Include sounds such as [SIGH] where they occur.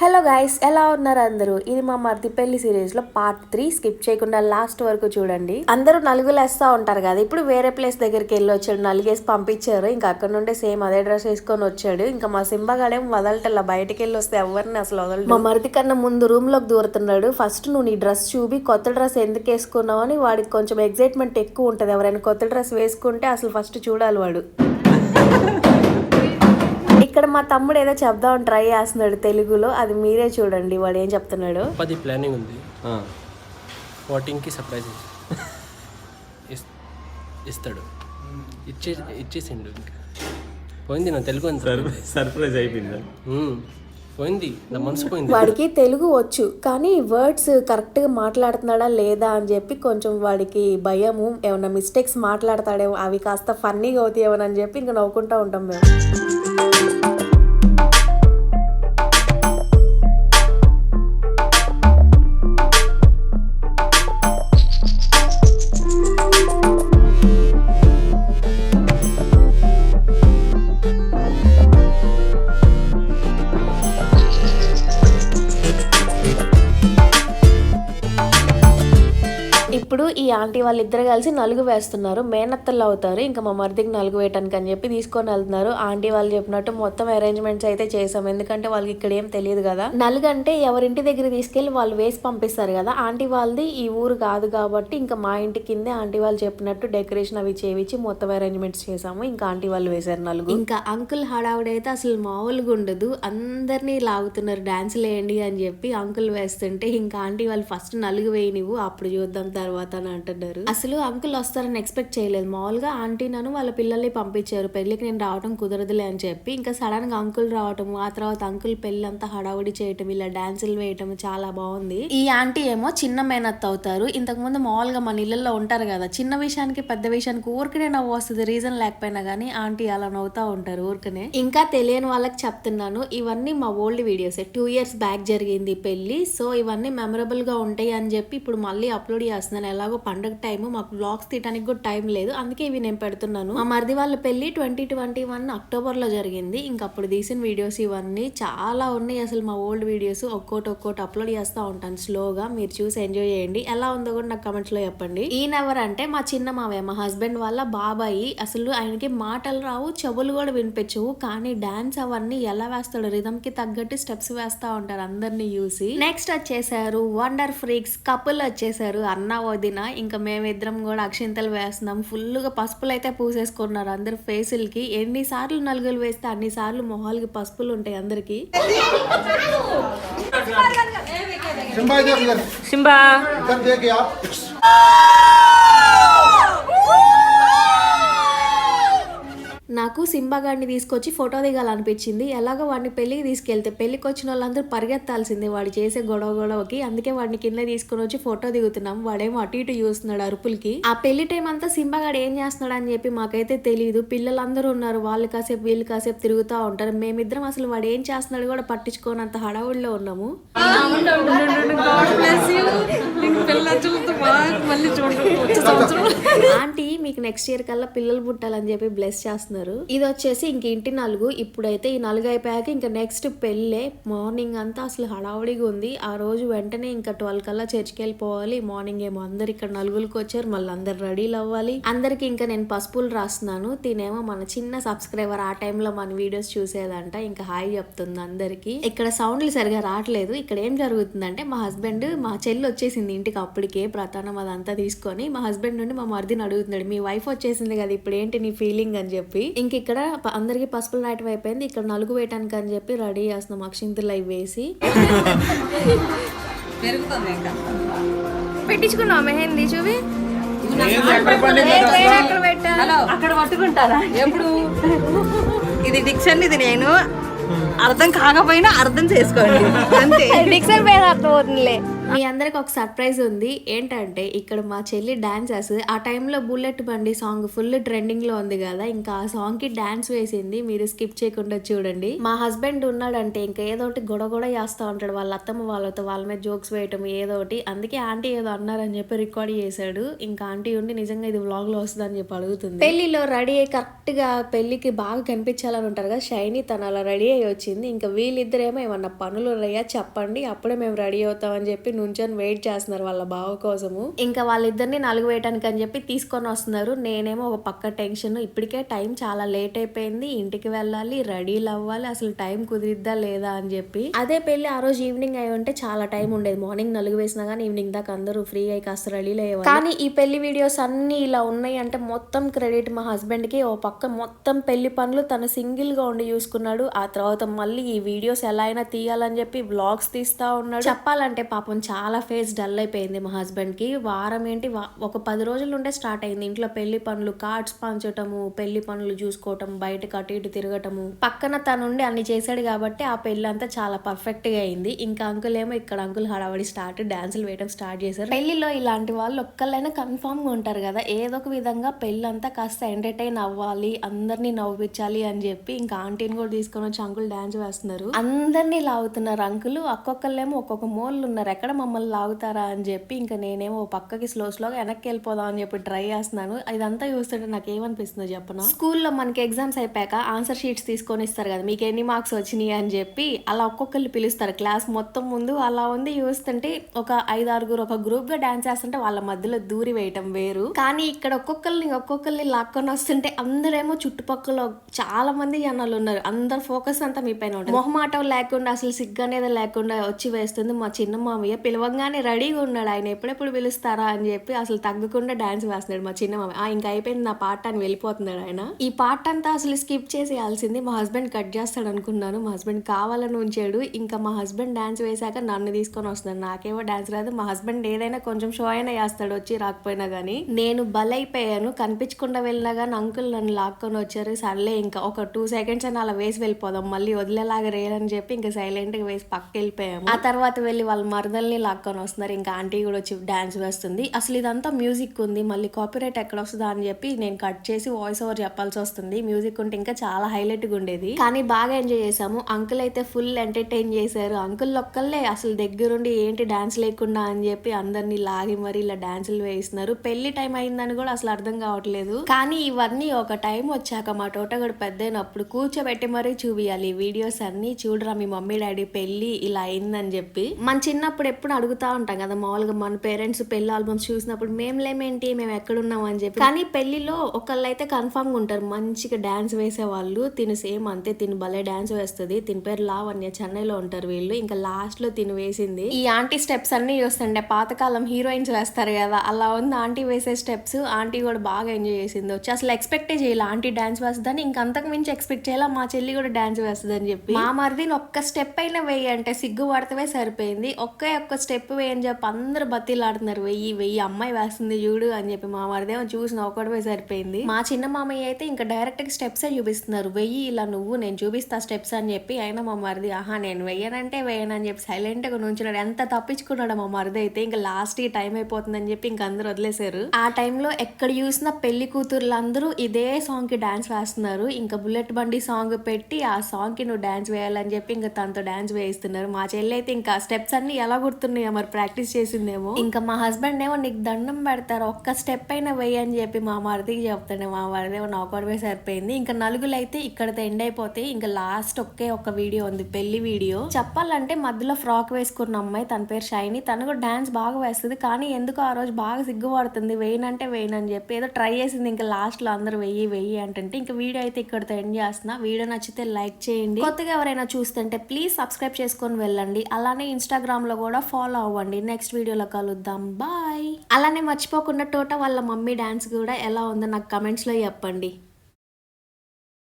Hello guys ఎలా ఉన్నారు అందరూ? ఇది మా మర్ది పెళ్ళి సిరీస్లో పార్ట్ త్రీ స్కిప్ చేయకుండా లాస్ట్ వరకు చూడండి. అందరూ నలుగులు వేస్తా ఉంటారు కదా? ఇప్పుడు వేరే ప్లేస్ దగ్గరికి వెళ్ళి వచ్చాడు నలుగేసి పంపించారు. ఇంకా అక్కడ నుండే సేమ్ అదే డ్రెస్ వేసుకొని వచ్చాడు. ఇంకా మా సింబగాడేం వదలటల్లా బయటకి వెళ్ళి వస్తే ఎవరిని అసలు వదలడు. మా మరిది కన్నా ముందు రూమ్లోకి దూరుతున్నాడు. ఫస్ట్ నువ్వు నీ డ్రెస్ చూపి కొత్త డ్రెస్ ఎందుకు వేసుకున్నావు అని వాడికి కొంచెం ఎగ్జైట్మెంట్ ఎక్కువ ఉంటది. ఎవరైనా కొత్త డ్రెస్ వేసుకుంటే అసలు ఫస్ట్ చూడాలి వాడు. [LAUGHS] ఇక్కడ మా తమ్ముడు ఏదో చెప్దామని ట్రై చేస్తున్నాడు తెలుగులో. అది మీరే చూడండి వాడు ఏం చెప్తున్నాడు. పది ప్లానింగ్ ఉంది. వాటింగ్కి సర్ప్రైజ్ ఇస్- ఇస్తాడు. ఇచ్చే ఇచ్చేసిండు ఇంకా. పోయింది నా తెలుగు అంత. సర్ప్రైజ్ అయిపోయిందా? పోయింది. నా మనసు పోయింది. వాడికి తెలుగు వచ్చు కానీ వర్డ్స్ కరెక్ట్గా మాట్లాడుతున్నాడా లేదా అని చెప్పి కొంచెం వాడికి భయము ఏమైనా మిస్టేక్స్ మాట్లాడతాడేమో అవి కాస్త ఫన్నీగా అవుతాయేమో అని చెప్పి ఇంకా నవ్వుకుంటా ఉంటాం మేము. ఆంటీ వాళ్ళిద్దరు కలిసి నలుగు వేస్తున్నారు. మేనత్తలు అవుతారు. ఇంకా మా మరిదికి నలుగు వేయటానికి అని చెప్పి తీసుకొని వెళ్తున్నారు. ఆంటీ వాళ్ళు చెప్పినట్టు మొత్తం అరేంజ్మెంట్స్ అయితే చేసాం ఎందుకంటే వాళ్ళకి ఇక్కడ ఏం తెలియదు కదా. నలుగు అంటే ఎవరింటి దగ్గర తీసుకెళ్ళి వాళ్ళు వేసి పంపిస్తారు కదా. ఆంటీ వాళ్ళది ఈ ఊరు కాదు కాబట్టి ఇంకా మా ఇంటి కిందే ఆంటీ వాళ్ళు చెప్పినట్టు డెకరేషన్ అవి చేయించి మొత్తం అరేంజ్మెంట్స్ చేసాము ఇంకా ఆంటీ వాళ్ళు వేశారు నలుగు. ఇంకా అంకుల్ హడావుడైతే అసలు మామూలుగా ఉండదు. అందరినీ లాగుతున్నారు. డాన్స్ వేయండి అని చెప్పి అంకుల్ వేస్తుంటే ఇంకా ఆంటీ వాళ్ళు ఫస్ట్ నలుగు వేయి నువ్వు అప్పుడు చూద్దాం తర్వాత అని అంటున్నారు. అసలు అంకుల్ వస్తారని ఎక్స్పెక్ట్ చేయలేదు. మామూలుగా ఆంటీ నన్ను వాళ్ళ పిల్లల్ని పంపించారు. పెళ్ళికి నేను రావడం కుదరదులే అని చెప్పి ఇంకా సడన్గా అంకుల్ రావటం ఆ తర్వాత అంకుల్ పెళ్ళి అంతా హడావుడి చేయటం ఇలా డాన్సులు వేయటం చాలా బాగుంది. ఈ ఆంటీ ఏమో చిన్న మేనత్ అవుతారు. ఇంతకు ముందు మామూలుగా మన ఇళ్ళల్లో ఉంటారు కదా చిన్న విషయానికి పెద్ద విషయానికి ఊరికనే నవ్వు వస్తుంది. రీజన్ లేకపోయినా కానీ ఆంటీ అలా నవ్వుతా ఉంటారు ఊరికనే. ఇంకా తెలియని వాళ్ళకి చెప్తున్నాను ఇవన్నీ మా old videos two years back జరిగింది పెళ్ళి సో ఇవన్నీ మెమరబుల్గా ఉంటాయి అని చెప్పి ఇప్పుడు మళ్ళీ అప్లోడ్ చేస్తున్నాను. ఎలాగో పండగ టైం మాకు బ్లాగ్స్ తీయడానికి కూడా టైం లేదు. అందుకే ఇవి నేను పెడుతున్నాను. మా మరిది వాళ్ళ పెళ్ళి ట్వంటీ ట్వంటీ వన్ అక్టోబర్లో జరిగింది. ఇంకా అప్పుడు తీసిన వీడియోస్ ఇవన్నీ చాలా ఉన్నాయి. అసలు మా ఓల్డ్ వీడియోస్ ఒక్కోటి ఒక్కోటి అప్లోడ్ చేస్తూ ఉంటాను స్లోగా మీరు చూసి ఎంజాయ్ చేయండి. ఎలా ఉందో కూడా నాకు కమెంట్స్లో చెప్పండి. ఈయన ఎవరంటే మా చిన్న మావయ్య మా హస్బెండ్ వాళ్ళ బాబాయి అసలు ఆయనకి మాటలు రావు చెవులు కూడా వినిపించవు. కానీ డాన్స్ అవన్నీ ఎలా వేస్తాడు రిధమ్కి తగ్గట్టు స్టెప్స్ వేస్తూ ఉంటారు అందరినీ చూసి. నెక్స్ట్ వచ్చేసారు వండర్ ఫ్రీక్స్ కపుల్ వచ్చేసారు అన్న వదిన. ఇంకా మేమిద్దరం కూడా అక్షింతలు వేస్తున్నాం ఫుల్గా పసుపులు అయితే పూసేసుకున్నారు అందరు ఫేసులకి ఎన్నిసార్లు నలుగులు వేస్తే అన్నిసార్లు మొహాలకి పసుపులు ఉంటాయి అందరికి సింబా నాకు సింబా గాడిని తీసుకొచ్చి ఫోటో దిగాలనిపించింది. ఎలాగో వాడిని పెళ్ళికి తీసుకెళ్తే పెళ్ళికి వచ్చిన వాళ్ళందరూ పరిగెత్తాల్సిందే వాడు చేసే గొడవ గొడవకి. అందుకే వాడిని కింద తీసుకుని వచ్చి ఫోటో దిగుతున్నాం. వాడేమో అటు ఇటు చూస్తున్నాడు అరుపులకి. ఆ పెళ్ళి టైం అంతా సింబా గాడు ఏం చేస్తున్నాడు అని చెప్పి మాకైతే తెలియదు పిల్లలందరూ ఉన్నారు. వాళ్ళు కాసేపు వీళ్ళు కాసేపు తిరుగుతూ ఉంటారు. మేమిద్దరం అసలు వాడు ఏం చేస్తున్నాడు కూడా పట్టించుకోనంత హడావుడిలో ఉన్నాము. ఆంటీ మీకు నెక్స్ట్ ఇయర్ కల్లా పిల్లలు పుట్టాలని చెప్పి బ్లెస్ చేస్తున్నారు. ఇది వచ్చేసి ఇంక ఇంటి నలుగు. ఇప్పుడైతే ఈ నలుగు అయిపోయాక ఇంకా నెక్స్ట్ పెళ్ళే మార్నింగ్ అంతా అసలు హడావుడిగా ఉంది. ఆ రోజు వెంటనే ఇంకా ట్వెల్వ్ కల్లా చర్చికి వెళ్ళిపోవాలి. మార్నింగ్ ఏమో అందరు ఇక్కడ నలుగురికి వచ్చారు. మళ్ళీ అందరు రెడీలు అవ్వాలి. అందరికి ఇంకా నేను పసుపులు రాస్తున్నాను. తినేమో మన చిన్న సబ్స్క్రైబర్ ఆ టైంలో మన వీడియోస్ చూసేదంట. ఇంకా హాయ్ చెప్తుంది అందరికి. ఇక్కడ సౌండ్లు సరిగా రావట్లేదు. ఇక్కడ ఏం జరుగుతుందంటే మా హస్బెండ్ మా చెల్లి వచ్చేసింది ఇంటికి అప్పటికే. ప్రధానం అదంతా తీసుకొని మా హస్బెండ్ నుండి మా మరిదిని అడుగుతున్నాడు మీ వైఫ్ వచ్చేసింది కదా ఇప్పుడు ఏంటి నీ ఫీలింగ్ అని చెప్పి. ఇంక ఇక్కడ అందరికి పసుపులు రాయటం అయిపోయింది ఇక్కడ నలుగు వేయటానికి అని చెప్పి రెడీ చేస్తున్నాం అక్షింతలు అవి వేసి. పెట్టించుకున్నావు మెహందీ చూవి అక్కడ పట్టుకుంటారా? ఎప్పుడు? ఇది డిక్షన్ ఇది నేను. అర్థం కాకపోయినా అర్థం చేసుకోండి. అంతే. డిక్సన్ పేరు అర్థం అవుతుందిలే మీ అందరికి ఒక సర్ప్రైజ్ ఉంది. ఏంటంటే ఇక్కడ మా చెల్లి డాన్స్ వేస్తుంది ఆ టైంలో బుల్లెట్ బండి సాంగ్ ఫుల్ ట్రెండింగ్లో ఉంది కదా ఇంకా ఆ సాంగ్కి డాన్స్ వేసింది. మీరు స్కిప్ చేయకుండా చూడండి. మా హస్బెండ్ ఉన్నాడంటే ఇంకా ఏదో ఒకటి గొడవ కూడా చేస్తా ఉంటాడు. వాళ్ళ అత్తమ్మ వాళ్ళతో వాళ్ళ మీద జోక్స్ వేయటం ఏదో ఒకటి. అందుకే ఆంటీ ఏదో అన్నారని చెప్పి రికార్డ్ చేశాడు. ఇంకా ఆంటీ ఉండి నిజంగా ఇది వ్లాగ్లో వస్తుంది అని చెప్పి అడుగుతుంది. పెళ్ళిలో రెడీ అయ్యి కరెక్ట్గా పెళ్ళికి బాగా కనిపించాలని ఉంటారు కదా షైనీ తను అలా రెడీ అయ్యి వచ్చింది. ఇంకా వీళ్ళిద్దరేమో ఏమన్నా పనులు ఉన్నాయా చెప్పండి. అప్పుడే మేము రెడీ అవుతామని చెప్పి నుంచొని వెయిట్ చేస్తున్నారు వాళ్ళ బావ కోసము. ఇంకా వాళ్ళిద్దరిని నలుగు వేయటానికి అని చెప్పి తీసుకొని వస్తున్నారు. నేనేమో ఒక పక్క టెన్షన్ ఇప్పటికే టైం చాలా లేట్ అయిపోయింది. ఇంటికి వెళ్ళాలి రెడీలు అవ్వాలి అసలు టైం కుదిరిద్దా లేదా అని చెప్పి. అదే పెళ్ళి ఆ రోజు ఈవినింగ్ అయి ఉంటే చాలా టైం ఉండేది. మార్నింగ్ నలుగు వేసినా కానీ ఈవినింగ్ దాకా అందరూ ఫ్రీ అయి కాస్త రెడీలు అయ్యేవారు కానీ ఈ పెళ్ళి వీడియోస్ అన్ని ఇలా ఉన్నాయి అంటే మొత్తం క్రెడిట్ మా హస్బెండ్కి. ఓ పక్క మొత్తం పెళ్ళి పనులు తను సింగిల్గా ఉండి చూసుకున్నాడు. ఆ తర్వాత మళ్ళీ ఈ వీడియోస్ ఎలా అయినా తీయాలని చెప్పి వ్లాగ్స్ తీస్తా ఉన్నాడు. చెప్పాలంటే పాపం చాలా ఫేస్ డల్ అయిపోయింది మా హస్బెండ్కి వారం ఏంటి వా- ఒక పది రోజుల నుండే స్టార్ట్ అయింది. ఇంట్లో పెళ్ళి పనులు కార్డ్స్ పంచటము పెళ్ళి పనులు చూసుకోవటం బయటకు అటు ఇటు తిరగటము. పక్కన తనుండి అన్ని చేశాడు కాబట్టి ఆ పెళ్ళి అంతా చాలా పర్ఫెక్ట్గా అయింది. ఇంకా అంకుల్ ఏమో ఇక్కడ అంకుల్ హడావడి స్టార్ట్ డాన్సులు వేయడం స్టార్ట్ చేశారు. పెళ్ళిలో ఇలాంటి వాళ్ళు ఒక్కళ్ళైనా కన్ఫామ్గా ఉంటారు కదా. ఏదో ఒక విధంగా పెళ్ళి అంతా కాస్త ఎంటర్టైన్ అవ్వాలి అందరినీ నవ్వించాలి అని చెప్పి ఇంకా ఆంటీని కూడా తీసుకొని వచ్చి అంకుల్ డాన్స్ వేస్తున్నారు. అందరినీ లాగుతున్నారు అంకుల్. ఒక్కొక్కళ్ళేమో ఒక్కొక్క మోళ్ళు ఉన్నారు ఎక్కడ మమ్మల్ని లాగుతారా అని చెప్పి ఇంకా నేనేమో పక్కకి స్లో స్లోగా వెనక్కి వెళ్ళిపోదాం అని చెప్పి ట్రై చేస్తున్నాను. ఇదంతా చూస్తుంటే నాకు ఏమనిపిస్తుందో చెప్పను? స్కూల్లో మనకి ఎగ్జామ్స్ అయిపోయాక ఆన్సర్ షీట్స్ తీసుకొని ఇస్తారు కదా మీకు ఎన్ని మార్క్స్ వచ్చినాయి? అని చెప్పి అలా ఒక్కొక్కరిని పిలుస్తారు. క్లాస్ మొత్తం ముందు అలా ఉంది. చూస్తుంటే ఒక ఐదు ఆరుగురు ఒక గ్రూప్గా డాన్స్ చేస్తుంటే వాళ్ళ మధ్యలో దూరి వేయటం వేరు. కానీ ఇక్కడ ఒక్కొక్కరిని ఒక్కొక్కరిని లాక్కొని వస్తుంటే అందరేమో చుట్టుపక్కల చాలా మంది జనాలు ఉన్నారు. అందరు ఫోకస్ అంతా మీ పైన ఉంటుంది. మొహమాటం లేకుండా అసలు సిగ్గు అనేది లేకుండా వచ్చి వేస్తుంది మా చిన్న మామయ్య పిలవంగానే రెడీగా ఉన్నాడు ఆయన. ఎప్పుడెప్పుడు పిలుస్తారా అని చెప్పి అసలు తగ్గకుండా డాన్స్ వేస్తున్నాడు మా చిన్న మామ. ఆ, ఇంకా అయిపోయింది నా పాట అని వెళ్ళిపోతున్నాడు ఆయన. ఈ పాట అంతా అసలు స్కిప్ చేసేయాల్సింది మా హస్బెండ్ కట్ చేస్తాడు అనుకున్నాను. మా హస్బెండ్ కావాలని ఉంచాడు. ఇంకా మా హస్బెండ్ డాన్స్ వేశాక నన్ను తీసుకొని వస్తున్నాడు. నాకేమో డాన్స్ రాదు. మా హస్బెండ్ ఏదైనా కొంచెం షో అయినా చేస్తాడు వచ్చి రాకపోయినా కానీ నేను బలైపోయాను. కనిపించకుండా వెళ్ళినా కానీ అంకుల్ నన్ను లాక్కొని వచ్చారు. సర్లే ఇంకా ఒక టూ సెకండ్స్ అని అలా వేసి వెళ్ళిపోదాం. మళ్ళీ వదిలేలాగా రేయాలని చెప్పి ఇంకా సైలెంట్గా వేసి పక్క వెళ్ళిపోయాము. ఆ తర్వాత వెళ్ళి వాళ్ళ మరదల్ని లాక్కొని వస్తున్నారు. ఇంకా ఆంటీ కూడా వచ్చి డాన్స్ వేస్తుంది. అసలు ఇదంతా మ్యూజిక్ ఉంది. మళ్ళీ కాపీరైట్ ఎక్కడ వస్తుందా అని చెప్పి నేను కట్ చేసి వాయిస్ ఓవర్ చెప్పాల్సి వస్తుంది. మ్యూజిక్ ఉంటే ఇంకా చాలా హైలైట్గా ఉండేది. కానీ బాగా ఎంజాయ్ చేసాము అంకుల్ అయితే ఫుల్ ఎంటర్టైన్ చేశారు. అంకుల్ ఒక్కళ్ళే అసలు దగ్గరుండి ఏంటి డాన్స్ లేకుండా అని చెప్పి అందరినీ లాగి మరి ఇలా డాన్సులు వేయిస్తున్నారు. పెళ్ళి టైం అయిందని కూడా అసలు అర్థం కావట్లేదు. కానీ ఇవన్నీ ఒక టైం వచ్చాక మా తోటగడు పెద్దయినప్పుడు కూర్చోబెట్టి మరీ చూపియాలి. వీడియోస్ అన్ని చూడరా మీ మమ్మీ డాడీ పెళ్ళి ఇలా అయిందని చెప్పి. మన చిన్నప్పుడు ఎప్పుడు అడుగుతా ఉంటాం కదా మామూలుగా మన పేరెంట్స్ పెళ్ళి ఆల్బమ్స్ చూసినప్పుడు మేమ్లేమేంటి మేము ఎక్కడున్నాం అని చెప్పి. కానీ పెళ్ళిలో ఒకళ్ళు అయితే కన్ఫామ్గా ఉంటారు మంచిగా డాన్స్ వేసే వాళ్ళు తిను సేమ్ అంతే తిను భలే డాన్స్ వేస్తుంది. తిని పేరు లావణ్య చెన్నైలో ఉంటారు వీళ్ళు. ఇంకా లాస్ట్లో తిను వేసింది. ఈ ఆంటీ స్టెప్స్ అన్ని చూస్తుంటే పాతకాలం హీరోయిన్స్ వేస్తారు కదా అలా ఉంది ఆంటీ వేసే స్టెప్స్. ఆంటీ కూడా బాగా ఎంజాయ్ చేసింది. వచ్చి అసలు ఎక్స్పెక్టే చేయాలి ఆంటీ డాన్స్ వేస్తుందని. ఇంకంతకు అంతకు మించి ఎక్స్పెక్ట్ చేయాలి మా చెల్లి కూడా డాన్స్ వేస్తుంది అని చెప్పి. మా మరిదిని ఒక్క స్టెప్ అయినా వేయంటే సిగ్గు పడితే సరిపోయింది. ఒకే ఒక్క స్టెప్ వేయని చెప్పి అందరు బతీలాడుతున్నారు. వెయ్యి వెయ్యి అమ్మాయి వేస్తుంది చూడు అని చెప్పి మా మరిదేమో చూసి నవ్వుకోవడమే సరిపోయింది. మా చిన్న మామయ్య అయితే ఇంకా డైరెక్ట్గా స్టెప్స్ చూపిస్తున్నారు. వెయ్యి ఇలా నువ్వు నేను చూపిస్తా స్టెప్స్ అని చెప్పి అయినా మా మరిది ఆహా నేను వెయ్యనంటే వేయనని చెప్పి సైలెంట్గా నుంచున్నాడు. ఎంత తప్పించుకున్నాడు మా మరిది అయితే ఇంకా లాస్ట్ ఈ టైం అయిపోతుందని చెప్పి ఇంకా అందరూ వదిలేశారు. ఆ టైంలో ఎక్కడ చూసినా పెళ్ళి కూతుర్లు అందరూ ఇదే సాంగ్కి డాన్స్ వేస్తున్నారు. ఇంకా బుల్లెట్ బండి సాంగ్ పెట్టి ఆ సాంగ్కి నువ్వు డాన్స్ వేయాలని చెప్పి ఇంకా తనతో డాన్స్ వేయిస్తున్నారు. మా చెల్లి అయితే ఇంకా స్టెప్స్ అన్ని ఎలా గుర్తున్నాయో మరి ప్రాక్టీస్ చేసిందేమో? ఇంకా మా హస్బెండ్ ఏమో నీకు దండం పెడతారు ఒక్క స్టెప్ అయినా వెయ్యి అని చెప్పి మా మరిదికి చెప్తాను మా మరిది ఏమో నౌకడమే సరిపోయింది. ఇంకా నలుగులు అయితే ఇక్కడతో ఎండ్ అయిపోతే ఇంకా లాస్ట్ ఒకే ఒక వీడియో ఉంది పెళ్ళి వీడియో చెప్పాలంటే మధ్యలో ఫ్రాక్ వేసుకున్న అమ్మాయి తన పేరు షైని. తను కూడా డాన్స్ బాగా వేస్తుంది కానీ ఎందుకు ఆ రోజు బాగా సిగ్గుపడుతుంది వేయనంటే వేయనని చెప్పి. ఏదో ట్రై చేసింది ఇంకా లాస్ట్లో అందరూ వెయ్యి వెయ్యి అంటే ఇంకా వీడియో అయితే ఇక్కడతో ఎండ్ చేస్తున్నా. వీడియో నచ్చితే లైక్ చేయండి. కొత్తగా ఎవరైనా చూస్తుంటే ప్లీజ్ సబ్స్క్రైబ్ చేసుకొని వెళ్ళండి. అలానే ఇన్స్టాగ్రామ్లో కూడా ఫాలో అవ్వండి. నెక్స్ట్ వీడియోలో కలుద్దాం. బాయ్. అలానే మర్చిపోకుండా టోటా వాళ్ళ మమ్మీ డాన్స్ కూడా ఎలా ఉందో నాకు కమెంట్స్లో చెప్పండి.